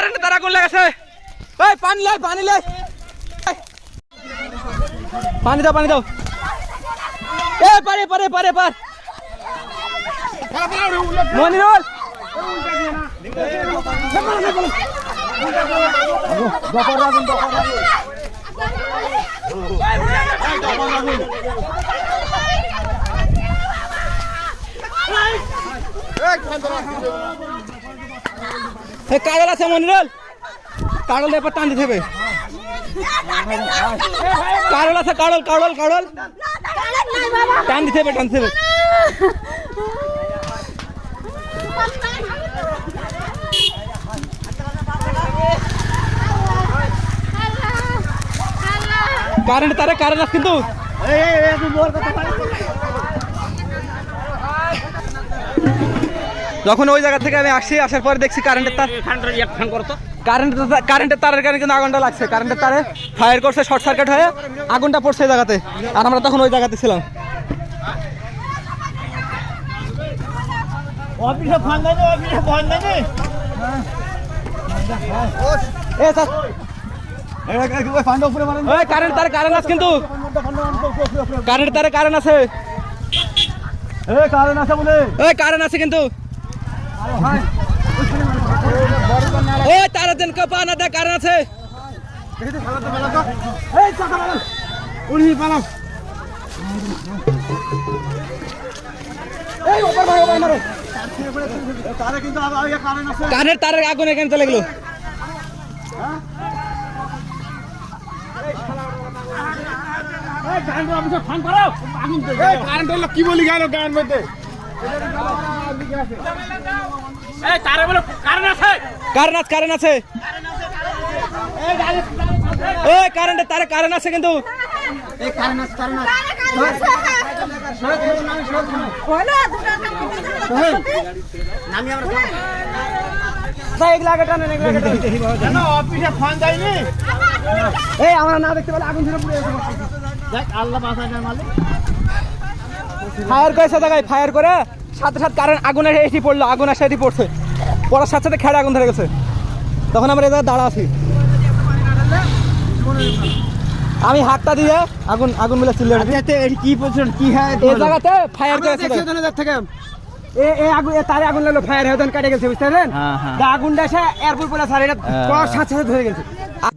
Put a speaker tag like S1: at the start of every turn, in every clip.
S1: Current তার আগুন লেগেছে এই, পানি লাই পানি লাই পানি দাও পানি দাও। এ পারে পারে পারে, পার। মনিরুল। এ কাজল আছে মনিরুল কাজল এবার টান দিতে হবে কারল আছে কারল কারল কারল টান দিতে হবে টান দিতে হবে কারেন্ট তারে কারেন্ট আছে কিন্তু যখন ওই জায়গা থেকে আমি আসি আসার পরে দেখছি কারেন্টের তার কারেন্ট কারেন্টের তারের কারণে কিন্তু আগুনটা লাগছে। কারেন্টের তারে ফায়ার করছে শর্ট সার্কিট হয়ে আগুনটা পড়ছে এই জায়গাতে। আর আমরা তখন ওই জায়গাতে ছিলাম। ওই কারেন্ট তারে কারেন্ট আছে কিন্তু। কারেন্ট তারে কারেন্ট আছে।
S2: কারণ আছে বলে।
S1: ওই কারেন্ট আছে কিন্তু। ওই তারা দেন কপা না দেয় কারেন্ট আছে?
S2: উনি পালাও। তারে কিন্তু কারণ আছে।
S1: কারেন্ট তারের আগুন এখানে চলে গেলো।
S2: ফোন করো কারেন্ট কি বলি গেল গায়ের মধ্যে?
S1: কারেন্ট আছে? কারেন্ট আছে ওই কারেন্টের তারে কারেন্ট আছে কিন্তু।
S2: কেন অফিসে ফোন দেয়নি
S1: এই আমরা না দেখতে পেলে আগুন ধরে পুড়ে
S2: দেখ আল্লাহ মালিক।
S1: ফায়ার করে সাথে ফায়ার করে সাথে সাথে কারেন্ট আগুনের এটি পড়ল আগুন আসে এটি পড়ছে। পড়ার সাথে সাথে খেড়ে আগুন ধরে গেছে। তখন আমরা এই জায়গায় দাঁড়া আছি। আমি হাতটা দিয়ে আগুন আগুন মিলে চিল্লে
S2: কি বলছেন? কি হ্যাঁ
S1: এই জায়গাতে ফায়ার করেছে
S2: থেকে
S1: এ এ আগুন তারে আগুন লাগল ফায়ার হয়ে কাটে গেছে বুঝতে পারলেন?
S2: হ্যাঁ, হ্যাঁ।
S1: দা আগুনটা এসে এয়ারপোর্ট পড়ে স্যার এটা পড়ার সাথে সাথে ধরে গেছে।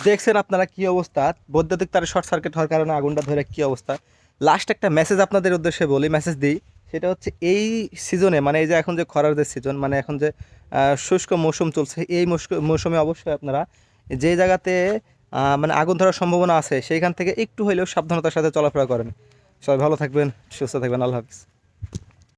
S3: দেখছেন আপনারা কি অবস্থা? বৈদ্যুতিক তার শর্ট সার্কিট হওয়ার কারণে আগুনটা ধরে কি অবস্থা? লাস্ট একটা মেসেজ আপনাদের উদ্দেশ্যে বলি মেসেজ দিই। সেটা হচ্ছে এই সিজনে মানে এই যে এখন যে খরার যে সিজন মানে এখন যে শুষ্ক মৌসুম চলছে, এই মৌসুমে অবশ্যই আপনারা যে জায়গাতে মানে আগুন ধরার সম্ভাবনা আছে, সেইখান থেকে একটু হলেও সাবধানতার সাথে চলাফেরা করেন। সবাই ভালো থাকবেন, সুস্থ থাকবেন, আল্লাহ হাফিজ।